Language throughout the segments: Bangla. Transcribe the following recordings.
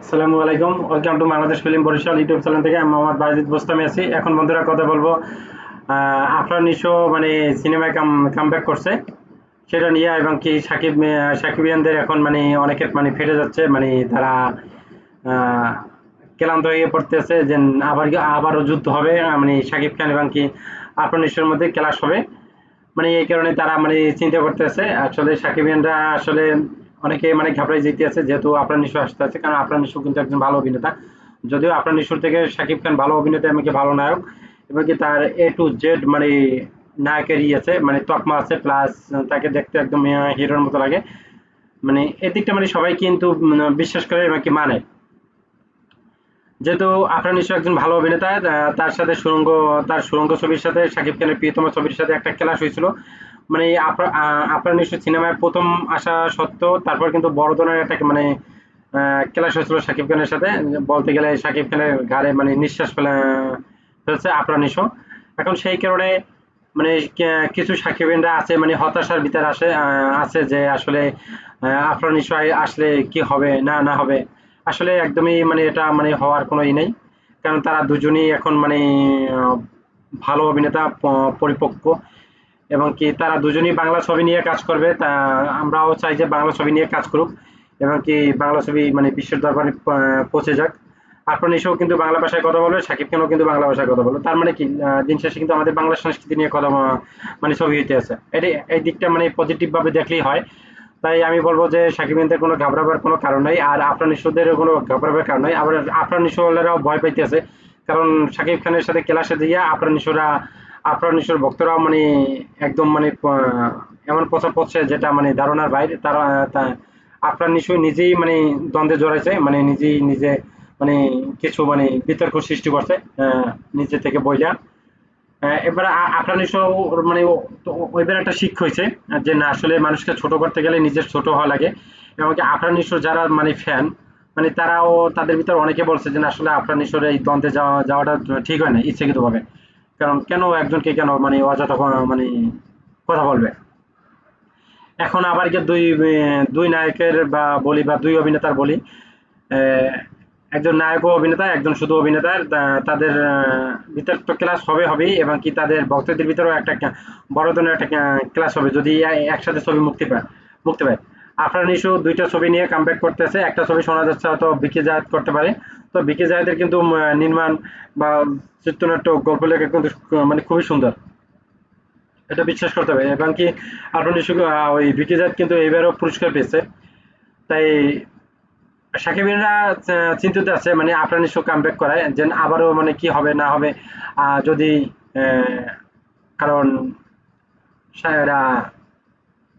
আসসালামু আলাইকুম। Welcome to Bangladesh film Barishal YouTube channel থেকে আমি মোহাম্মদ বাজিদ বোস্তামি আছি। এখন বন্ধুরা কথা বলব আফরান নিশো মানে সিনেমায় কাম কামব্যাক করছে। সেটা নিয়ে এবং কি সাকিব সাকিবিয়ানদের এখন মানে অনেকের মানে ফেটে যাচ্ছে মানে তারা ক্লান্ত হয়ে পড়তেছে যে আবার আবারও যুদ্ধ হবে মানে সাকিব খান এবং কি আফরান নিশোর মধ্যে ক্লাস হবে। মানে এই কারণে তারা মানে চিন্তা করতেছে। আসলে সাকিবিয়ানরা আসলে অনেকে মানে ঘাবড়াই যেতে আছে, যেহেতু আপনার নিশো আসতে আছে, কারণ আপনার নিশো কিন্তু একজন ভালো অভিনেতা। যদিও আপনার নিশোর থেকে সাকিব খান ভালো অভিনেতা এবং কি ভালো নায়ক, এবং কি তার এ টু জেড মানে নায়কের ই আছে মানে তকমা আছে প্লাস তাকে দেখতে একদম হিরোর মতো লাগে। মানে এদিকটা মানে সবাই কিন্তু বিশ্বাস করে এবং কি মানে। যেহেতু আপনার নিশ্চয় একজন ভালো অভিনেতা তার সাথে সুরঙ্গ, তার সুরঙ্গ ছবির সাথে, শাকিব খানের প্রিয়তম ছবির সাথে একটা ক্লাস হয়েছিল। মানে আপনার নিশ্চয় সিনেমায় প্রথম আসা সত্ত্বেও, তারপর কিন্তু বড় ধরনের একটা মানে ক্লাস হয়েছিল শাকিব খানের সাথে। বলতে গেলে শাকিব খানের ঘাড়ে মানে নিঃশ্বাস ফেলে, ফেলছে আপনার নিশো এখন সেই কারণে মানে কিছু সাকিবিনরা আছে মানে হতাশার ভিতরে আসে আছে যে আসলে আপনার নিশ্চয় আসলে কি হবে, না না হবে। আসলে একদমই মানে এটা মানে হওয়ার কোনো ই নেই। কারণ তারা দুজনই এখন মানে ভালো অভিনেতা পরিপক্ক। এবং কি তারা দুজনেই বাংলা ছবি নিয়ে কাজ করবে। তা আমরাও চাই যে বাংলা ছবি নিয়ে কাজ করুক এবং কি বাংলা ছবি মানে বিশ্বের দরবারে পৌঁছে যাক। আপনার নিশেও কিন্তু বাংলা ভাষায় কথা বলবে, সাকিব খানও কিন্তু বাংলা ভাষায় কথা বলবে। তার মানে কি দিন শেষে কিন্তু আমাদের বাংলা সংস্কৃতি নিয়ে কথা মানে ছবি হইতে আছে। এটি, এই দিকটা মানে পজিটিভ ভাবে দেখলেই হয়। তাই আমি বলব যে সাকিবিনদের কোনো ঘাবড়াবার কোনো কারণ নেই, আর আপনার নিশোদেরও কোনো ঘাবড়াবার কারণ নেই। আবার আপনার নিশোরাও ভয় পাইতেছে, কারণ সাকিব খানের সাথে ক্লাসে দিয়ে আপনার নিশোরা নিশোর ভক্তরাও মানে একদম মানে এমন প্রচার করছে যেটা মানে ধারণার বাইরে। তারা নিশো নিজেই মানে দ্বন্দ্বে জড়াইছে মানে নিজেই নিজে মানে কিছু মানে বিতর্ক সৃষ্টি করছে নিজে থেকে বইলা। এবার আ- আপনার মানে ওইবার একটা শিক্ষা হয়েছে যে না, আসলে মানুষকে ছোট করতে গেলে নিজের ছোট হওয়া লাগে। এবং কি আপনার যারা মানে ফ্যান মানে তারাও তাদের ভিতর অনেকে বলছে যে আসলে নিশ্চয় এই দ্বন্দ্বে যাওয়া, যাওয়াটা ঠিক হয় না ইচ্ছাকৃত ভাবে কারণ কেন একজনকে কেন মানে অযথা মানে কথা বলবে? এখন আবার দুই দুই নায়কের বা বলি বা দুই অভিনেতার বলি একজন নায়ক ও অভিনেতা, একজন শুধু অভিনেতা, তা- তাদের ভিতর তো ক্লাস হবে হবেই এবং কি তাদের ভক্তদের ভিতরেও একটা বড় ধরনের একটা ক্লাস হবে, যদি একসাথে ছবি মুক্তি পায় মুক্তি পায়। আফরান ইস্যু দুইটা ছবি নিয়ে কামব্যাক করতেছে। একটা ছবি শোনা যাচ্ছে হয়তো বিকে জায়েদ করতে পারে। তো বিকে জায়েদের কিন্তু নির্মাণ বা চিত্রনাট্য গল্প লেখা কিন্তু মানে খুবই সুন্দর। এটা বিশ্বাস করতে হবে। এবং কি আফরান ইস্যু ওই বিকে জায়েদ কিন্তু এবারও পুরস্কার পেয়েছে। তাই সাকিবিনরা চিন্তিত আছে মানে আপনার নিশ্চয় কামব্যাক করায় যে আবারও মানে কি হবে, না হবে। যদি কারণ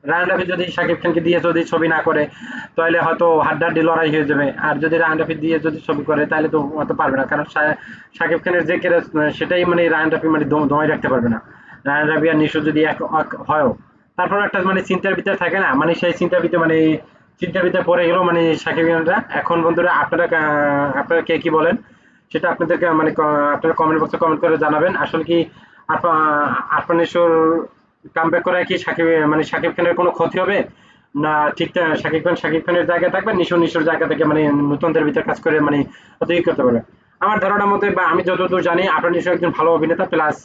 রা- রাফি যদি শাকিব খানকে দিয়ে যদি ছবি না করে, তাহলে হয়তো হাড্ডাহাড্ডি লড়াই হয়ে যাবে। আর যদি রায়হান রাফি দিয়ে যদি ছবি করে, তাহলে তো হয়তো পারবে না। কারণ শাকিব খানের যে কেরে সেটাই মানে রায়হান রাফি মানে দমাই রাখতে পারবে না। রায়হান রাফি আর নিশো যদি এক হয়ও। তারপর একটা মানে চিন্তার ভিতরে থাকে না? মানে সেই চিন্তার ভিতরে মানে চিন্তার ভিতরে পড়ে গেল মানে সাকিবিয়ানরা এখন বন্ধুরা, আপনারা আপনারা কে কি বলেন? সেটা আপনাদেরকে মানে আপনারা কমেন্ট বক্সে কমেন্ট করে জানাবেন। আসলে কি নিশোর কামব্যাক করায় কি সাকিব মানে সাকিব খানের কোনো ক্ষতি হবে? না, ঠিক সাকিব খান সাকিব খানের জায়গায় থাকবে নিশো নিশোর জায়গা থেকে মানে নতুনদের ভিতরে কাজ করে মানে অতিরিক্ত করতে পারবে আমার ধারণা মতে বা আমি যতদূর জানি আপনার নিশো একজন ভালো অভিনেতা প্লাস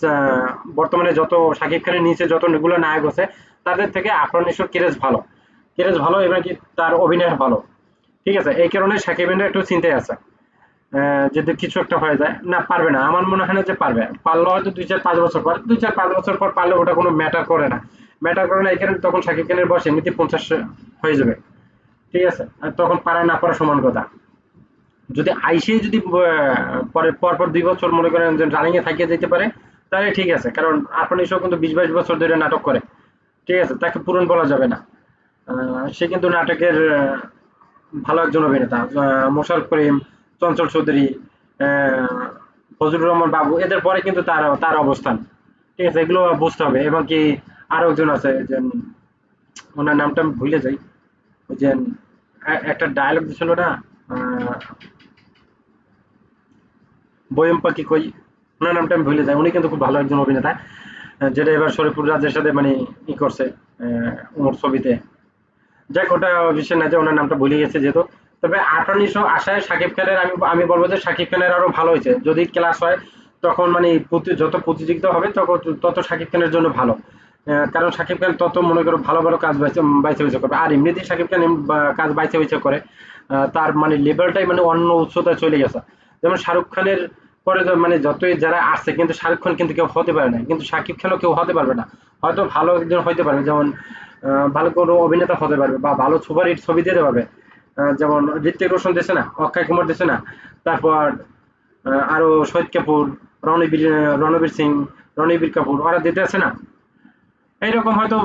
বর্তমানে যত সাকিব খানের নিচে যতগুলো নায়ক আছে, তাদের থেকে আপনার নিশোর কেরেজ ভালো। কেরেজ ভালো এবং কি তার অভিনয় ভালো। ঠিক আছে, এই কারণে সাকিবের একটু চিন্তায় আছে। যদি কিছু একটা হয়ে যায় না পারবে না। আমার মনে হয় না যে পারবে। পারলে হয়তো দুই চার পাঁচ বছর পর দুই চার পাঁচ বছর পর পারলে ওটা কোনো ম্যাটার করে না। ম্যাটার করে না এখানে তখন সাকিব খানের বয়স এমনিতে পঞ্চাশ হয়ে যাবে। ঠিক আছে? তখন পারা না পারা সমান কথা। যদি আইসেই যদি পরে পরপর দুই বছর মনে করেন যে রানিং এ থাকিয়ে যেতে পারে তাহলে ঠিক আছে। কারণ এসব কিন্তু বিশ বাইশ বছর ধরে নাটক করে। ঠিক আছে? তাকে পূরণ বলা যাবে না। সে কিন্তু নাটকের ভালো একজন অভিনেতা। আহ, মোশাররফ করিম চঞ্চল চৌধুরী ফজলুর রহমান বাবু, এদের পরে কিন্তু তার তার অবস্থান। ঠিক আছে, এগুলো বুঝতে হবে। এবং কি আরও একজন আছে যে, ওনার নামটা আমি ভুলে যাই। যে একটা ডায়লগ দিছিল না বয়ম পাখি কই, ওনার নামটা আমি ভুলে যাই। উনি কিন্তু খুব ভালো একজন অভিনেতা, যেটা এবার শরীফুর রাজের সাথে মানে ই করছে ওর ছবিতে। যাক, ওটা বিষয় না যে ওনার নামটা ভুলে গেছে যেহেতু। তবে আঠারোশো আশায় সাকিব খানের, আমি আমি বলব যে সাকিব খানের আরও ভালো হয়েছে। যদি ক্লাস হয়, তখন মানে যত প্রতিযোগিতা হবে তখন তত সাকিব খানের জন্য ভালো। কারণ সাকিব খান তত মনে করো ভালো ভালো কাজ বাইছে বাইছে করবে আর এমনিতেই সাকিব খান কাজ বাইছে বাইছে করে। তার মানে লেভেলটাই মানে অন্য উচ্চতায় চলে গেছে। যেমন শাহরুখ খানের পরে মানে যতই যারা আসছে, কিন্তু শাহরুখ খান কিন্তু কেউ হতে পারে না। কিন্তু সাকিব খানও কেউ হতে পারবে না। হয়তো ভালো একজন হতে পারবে। যেমন ভালো কোনো অভিনেতা হতে পারবে বা ভালো সুপার হিট ছবি দিতে পারবে। যেমন ঋত্বিক রোশন দিছে না, অক্ষয় কুমার দিছে না, তারপর আরও শহীদ কাপুর, রণবীর রণবীর সিং, রণবীর কাপুর, ওরা দিতে আছে না। এইরকম হয়তো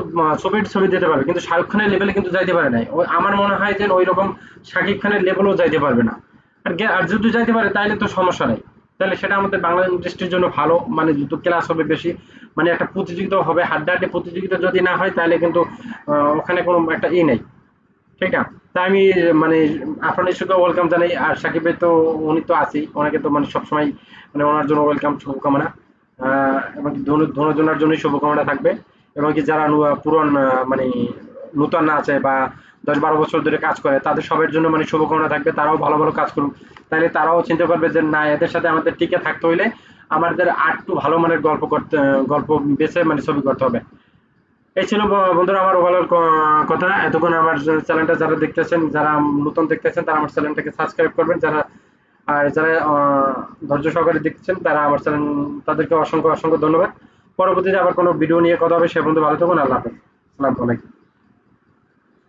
ছবির ছবি দিতে পারবে, কিন্তু শাহরুখ খানের লেভেলে কিন্তু যাইতে পারে নাই। আমার মনে হয় যে ওই রকম শাকিব খানের লেভেলও যাইতে পারবে না। আর আর যদি যাইতে পারে তাহলে তো সমস্যা নেই। তাহলে সেটা আমাদের বাংলা ইন্ডাস্ট্রির জন্য ভালো মানে দুটো ক্লাস হবে বেশি মানে একটা প্রতিযোগিতা হবে হাড্ডা হাড্ডাহাড্ডি প্রতিযোগিতা যদি না হয় তাহলে কিন্তু ওখানে কোনো একটা ই নেই। ঠিক না? তাই আমি মানে আপনার ইস্যুকে ওয়েলকাম জানাই। আর সাকিবের তো, উনি তো আছেই। ওনাকে তো মানে সবসময় মানে ওনার জন্য ওয়েলকাম শুভকামনা। এবং ধনুজনার জন্যই শুভকামনা থাকবে। এবং কি যারা পুরন মানে নূতন না আছে বা দশ বারো বছর ধরে কাজ করে, তাদের সবার জন্য মানে শুভকামনা থাকবে। তারাও ভালো ভালো কাজ করুক। তাহলে তারাও চিন্তা করবে যে, না, এদের সাথে আমাদের টিকে থাকতে হইলে আমাদের আর একটু ভালো মানের গল্প করতে, গল্প বেছে মানে ছবি করতে হবে। এই ছিল বন্ধুরা আমার ওভারঅল কথা। এতক্ষণ আমার চ্যানেলটা যারা দেখতেছেন, যারা নতুন দেখতেছেন, তারা আমার চ্যানেলটাকে সাবস্ক্রাইব করবেন। যারা, আর যারা ধৈর্য সহকারে দেখছেন, তারা আমার চ্যানেল তাদেরকে অসংখ্য অসংখ্য ধন্যবাদ। পরবর্তীতে আবার কোনো ভিডিও নিয়ে কথা হবে, সে পর্যন্ত ভালো থাকুন। আল্লাহ হাফেজ। আসসালামু আলাইকুম।